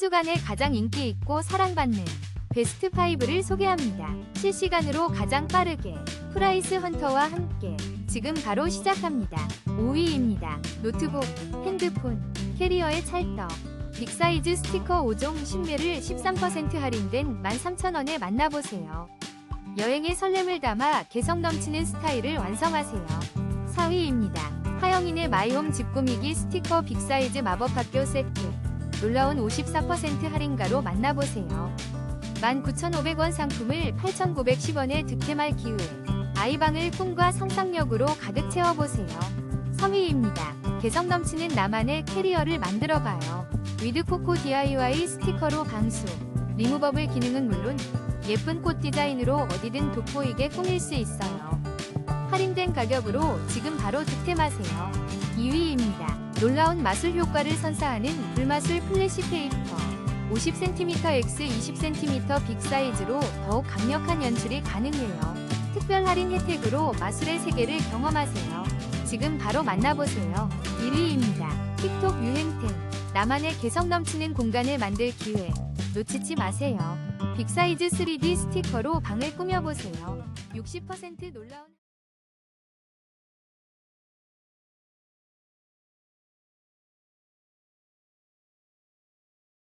주간에 가장 인기 있고 사랑받는 베스트 5를 소개합니다. 실시간으로 가장 빠르게 프라이스 헌터와 함께 지금 바로 시작합니다. 5위입니다. 노트북, 핸드폰, 캐리어의 찰떡. 빅사이즈 스티커 5종 10매를 13% 할인된 13,000원에 만나보세요. 여행의 설렘을 담아 개성 넘치는 스타일을 완성하세요. 4위입니다. 하영인의 마이홈 집 꾸미기 스티커 빅사이즈 마법학교 세트. 놀라운 54% 할인가로 만나보세요. 19,500원 상품을 8,910원에 득템할 기회. 아이방을 꿈과 상상력으로 가득 채워보세요. 3위입니다. 개성 넘치는 나만의 캐리어를 만들어봐요. 위드코코 DIY 스티커로 방수. 리무버블 기능은 물론 예쁜 꽃 디자인으로 어디든 돋보이게 꾸밀 수 있어요. 할인된 가격으로 지금 바로 득템하세요. 2위입니다. 놀라운 마술 효과를 선사하는 불마술 플래시 페이퍼. 50cm x 20cm 빅 사이즈로 더욱 강력한 연출이 가능해요. 특별 할인 혜택으로 마술의 세계를 경험하세요. 지금 바로 만나보세요. 1위입니다. 틱톡 유행템. 나만의 개성 넘치는 공간을 만들 기회. 놓치지 마세요. 빅사이즈 3D 스티커로 방을 꾸며보세요. 60% 놀라운